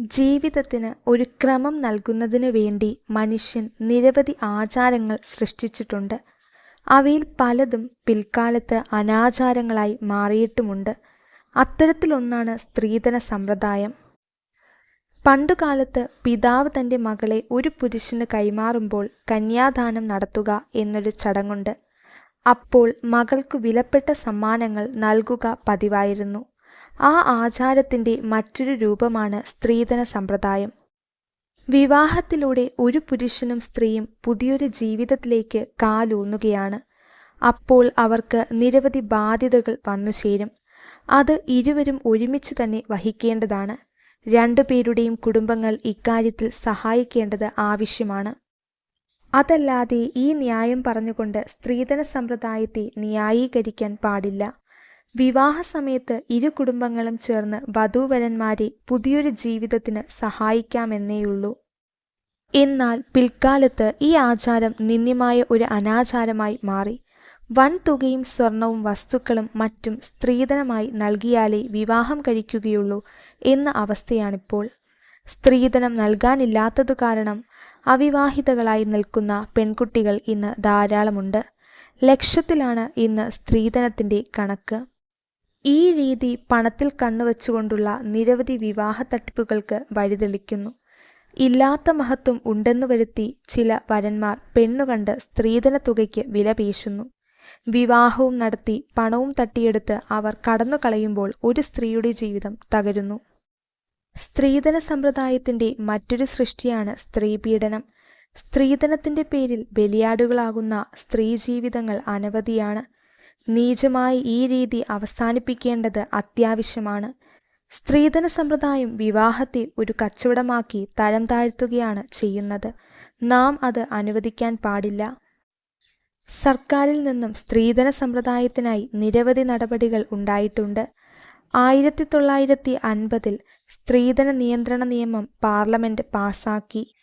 ജീവിതത്തിന് ഒരു ക്രമം നൽകുന്നതിനു വേണ്ടി മനുഷ്യൻ നിരവധി ആചാരങ്ങൾ സൃഷ്ടിച്ചിട്ടുണ്ട്. അവയിൽ പലതും പിൽക്കാലത്ത് അനാചാരങ്ങളായി മാറിയിട്ടുമുണ്ട്. അത്തരത്തിലൊന്നാണ് സ്ത്രീധന സമ്പ്രദായം. പണ്ടുകാലത്ത് പിതാവ് തന്റെ മകളെ ഒരു പുരുഷന് കൈമാറുമ്പോൾ കന്യാദാനം നടത്തുക എന്നൊരു ചടങ്ങുണ്ട്. അപ്പോൾ മകൾക്ക് വിലപ്പെട്ട സമ്മാനങ്ങൾ നൽകുക പതിവായിരുന്നു. ആ ആചാരത്തിന്റെ മറ്റൊരു രൂപമാണ് സ്ത്രീധന സമ്പ്രദായം. വിവാഹത്തിലൂടെ ഒരു പുരുഷനും സ്ത്രീയും പുതിയൊരു ജീവിതത്തിലേക്ക് കാലൂന്നുകയാണ്. അപ്പോൾ അവർക്ക് നിരവധി ബാധ്യതകൾ വന്നു ചേരും അത് ഇരുവരും ഒരുമിച്ച് തന്നെ വഹിക്കേണ്ടതാണ്. രണ്ടുപേരുടെയും കുടുംബങ്ങൾ ഇക്കാര്യത്തിൽ സഹായിക്കേണ്ടത് ആവശ്യമാണ്. അതല്ലാതെ ഈ ന്യായം പറഞ്ഞുകൊണ്ട് സ്ത്രീധന സമ്പ്രദായത്തെ ന്യായീകരിക്കാൻ പാടില്ല. വിവാഹസമയത്ത് ഇരു കുടുംബങ്ങളും ചേർന്ന് വധൂവരന്മാരെ പുതിയൊരു ജീവിതത്തിന് സഹായിക്കാമെന്നേയുള്ളൂ. എന്നാൽ പിൽക്കാലത്ത് ഈ ആചാരം നിന്ദ്യമായ ഒരു അനാചാരമായി മാറി. വൻതുകയും സ്വർണവും വസ്തുക്കളും മറ്റും സ്ത്രീധനമായി നൽകിയാലേ വിവാഹം കഴിക്കുകയുള്ളൂ എന്ന അവസ്ഥയാണിപ്പോൾ. സ്ത്രീധനം നൽകാനില്ലാത്തതു കാരണം അവിവാഹിതകളായി നിൽക്കുന്ന പെൺകുട്ടികൾ ഇന്ന് ധാരാളമുണ്ട്. ലക്ഷത്തിലാണ് ഇന്ന് സ്ത്രീധനത്തിന്റെ കണക്ക്. രീതി പണത്തിൽ കണ്ണുവച്ചുകൊണ്ടുള്ള നിരവധി വിവാഹ തട്ടിപ്പുകൾക്ക് വഴിതെളിക്കുന്നു. ഇല്ലാത്ത മഹത്വം ഉണ്ടെന്നു വരുത്തി ചില വരന്മാർ പെണ്ണുകണ്ട് സ്ത്രീധന തുകയ്ക്ക് വില പേശുന്നു വിവാഹവും നടത്തി പണവും തട്ടിയെടുത്ത് അവർ കടന്നു കളയുമ്പോൾ ഒരു സ്ത്രീയുടെ ജീവിതം തകരുന്നു. സ്ത്രീധന സമ്പ്രദായത്തിന്റെ മറ്റൊരു സൃഷ്ടിയാണ് സ്ത്രീപീഡനം. സ്ത്രീധനത്തിന്റെ പേരിൽ ബലിയാടുകളാകുന്ന സ്ത്രീ ജീവിതങ്ങൾ അനവധിയാണ്. നീചമായ ഈ രീതി അവസാനിപ്പിക്കേണ്ടത് അത്യാവശ്യമാണ്. സ്ത്രീധന സമ്പ്രദായം വിവാഹത്തെ ഒരു കച്ചവടമാക്കി തരം താഴ്ത്തുകയാണ് ചെയ്യുന്നത്. നാം അത് അനുവദിക്കാൻ പാടില്ല. സർക്കാരിൽ നിന്നും സ്ത്രീധന സമ്പ്രദായത്തിനായി നിരവധി നടപടികൾ ഉണ്ടായിട്ടുണ്ട്. ആയിരത്തി തൊള്ളായിരത്തി അൻപതിൽ സ്ത്രീധന നിയന്ത്രണ നിയമം പാർലമെന്റ് പാസാക്കി.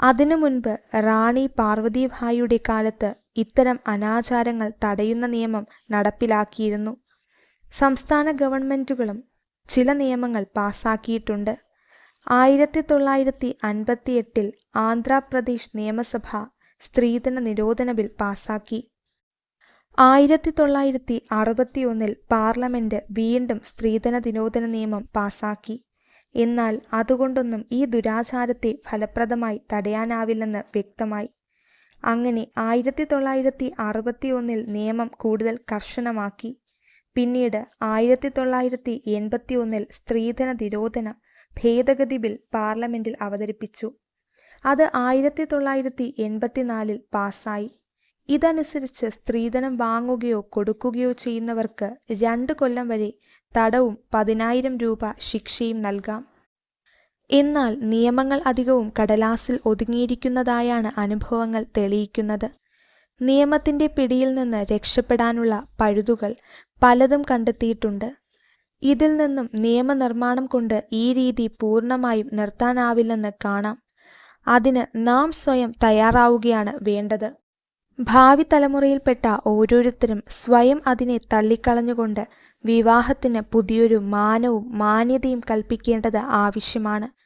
അതിനു മുൻപ് റാണി പാർവതിഭായിയുടെ കാലത്ത് ഇത്തരം അനാചാരങ്ങൾ തടയുന്ന നിയമം നടപ്പിലാക്കിയിരുന്നു. സംസ്ഥാന ഗവൺമെന്റുകളും ചില നിയമങ്ങൾ പാസാക്കിയിട്ടുണ്ട്. ആയിരത്തി തൊള്ളായിരത്തി അൻപത്തി എട്ടിൽ ആന്ധ്രാപ്രദേശ് നിയമസഭ സ്ത്രീധന നിരോധന ബിൽ പാസാക്കി. ആയിരത്തി ആയിരത്തിത്തൊള്ളായിരത്തി അറുപത്തിയൊന്നിൽ പാർലമെന്റ് വീണ്ടും സ്ത്രീധന നിരോധന നിയമം പാസാക്കി. എന്നാൽ അതുകൊണ്ടൊന്നും ഈ ദുരാചാരത്തെ ഫലപ്രദമായി തടയാനാവില്ലെന്ന് വ്യക്തമായി. അങ്ങനെ ആയിരത്തി തൊള്ളായിരത്തി അറുപത്തി ഒന്നിൽ നിയമം കൂടുതൽ കർശനമാക്കി. പിന്നീട് ആയിരത്തി തൊള്ളായിരത്തി എൺപത്തി ഒന്നിൽ സ്ത്രീധന നിരോധന ഭേദഗതി ബിൽ പാർലമെന്റിൽ അവതരിപ്പിച്ചു. അത് ആയിരത്തി തൊള്ളായിരത്തി എൺപത്തിനാലിൽ പാസായി. ഇതനുസരിച്ച് സ്ത്രീധനം വാങ്ങുകയോ കൊടുക്കുകയോ ചെയ്യുന്നവർക്ക് രണ്ട് കൊല്ലം വരെ തടവും പതിനായിരം രൂപ ശിക്ഷയും നൽകാം. എന്നാൽ നിയമങ്ങൾ അധികവും കടലാസിൽ ഒതുങ്ങിയിരിക്കുന്നതായാണ് അനുഭവങ്ങൾ തെളിയിക്കുന്നത്. നിയമത്തിന്റെ പിടിയിൽ നിന്ന് രക്ഷപ്പെടാനുള്ള പഴുതുകൾ പലതും കണ്ടെത്തിയിട്ടുണ്ട്. ഇതിൽ നിന്നും നിയമനിർമ്മാണം കൊണ്ട് ഈ രീതി പൂർണമായും നിർത്താനാവില്ലെന്ന് കാണാം. അതിന് നാം സ്വയം തയ്യാറാവുകയാണ് വേണ്ടത്. ഭാവി തലമുറയിൽപ്പെട്ട ഓരോരുത്തരും സ്വയം അതിനെ തള്ളിക്കളഞ്ഞുകൊണ്ട് വിവാഹത്തിന് പുതിയൊരു മാനവും മാന്യതയും കൽപ്പിക്കേണ്ടത് ആവശ്യമാണ്.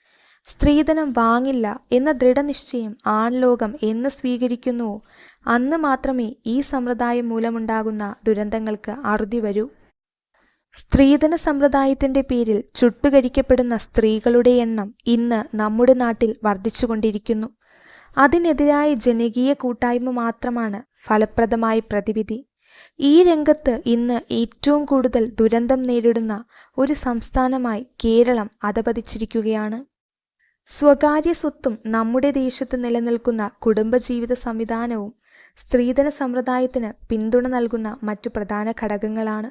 സ്ത്രീധനം വാങ്ങില്ല എന്ന ദൃഢനിശ്ചയം ആൺലോകം എന്ന് സ്വീകരിക്കുന്നുവോ അന്ന് മാത്രമേ ഈ സമ്പ്രദായം മൂലമുണ്ടാകുന്ന ദുരന്തങ്ങൾക്ക് അറുതി വരൂ. സ്ത്രീധന സമ്പ്രദായത്തിന്റെ പേരിൽ ചുട്ടുകരിക്കപ്പെടുന്ന സ്ത്രീകളുടെ എണ്ണം ഇന്ന് നമ്മുടെ നാട്ടിൽ വർദ്ധിച്ചുകൊണ്ടിരിക്കുന്നു. അതിനെതിരായ ജനകീയ കൂട്ടായ്മ മാത്രമാണ് ഫലപ്രദമായ പ്രതിവിധി. ഈ രംഗത്ത് ഇന്ന് ഏറ്റവും കൂടുതൽ ദുരന്തം നേരിടുന്ന ഒരു സംസ്ഥാനമായി കേരളം അധഃപതിച്ചിരിക്കുകയാണ്. സ്വകാര്യ സ്വത്തും നമ്മുടെ ദേശത്ത് നിലനിൽക്കുന്ന കുടുംബജീവിത സംവിധാനവും സ്ത്രീധന സമ്പ്രദായത്തിന് പിന്തുണ നൽകുന്ന മറ്റു പ്രധാന ഘടകങ്ങളാണ്.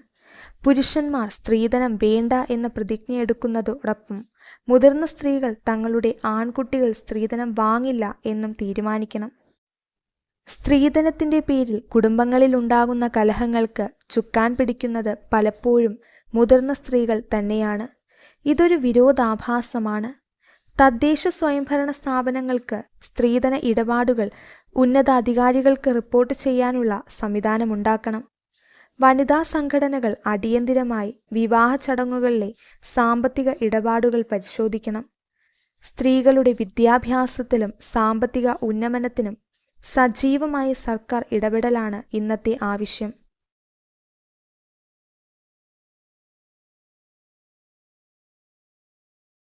പുരുഷന്മാർ സ്ത്രീധനം വേണ്ട എന്ന പ്രതിജ്ഞ എടുക്കുന്നതോടൊപ്പം മുതിർന്ന സ്ത്രീകൾ തങ്ങളുടെ ആൺകുട്ടികൾ സ്ത്രീധനം വാങ്ങില്ല എന്നും തീരുമാനിക്കണം. സ്ത്രീധനത്തിന്റെ പേരിൽ കുടുംബങ്ങളിൽ ഉണ്ടാകുന്ന കലഹങ്ങൾക്ക് ചുക്കാൻ പിടിക്കുന്നത് പലപ്പോഴും മുതിർന്ന സ്ത്രീകൾ തന്നെയാണ്. ഇതൊരു വിരോധാഭാസമാണ്. തദ്ദേശ സ്വയംഭരണ സ്ഥാപനങ്ങൾക്ക് സ്ത്രീധന ഇടപാടുകൾ ഉന്നതാധികാരികൾക്ക് റിപ്പോർട്ട് ചെയ്യാനുള്ള സംവിധാനമുണ്ടാക്കണം. വനിതാ സംഘടനകൾ അടിയന്തിരമായി വിവാഹ ചടങ്ങുകളിലെ സാമ്പത്തിക ഇടപാടുകൾ പരിശോധിക്കണം. സ്ത്രീകളുടെ വിദ്യാഭ്യാസത്തിലും സാമ്പത്തിക ഉന്നമനത്തിനും സജീവമായ സർക്കാർ ഇടപെടലാണ് ഇന്നത്തെ ആവശ്യം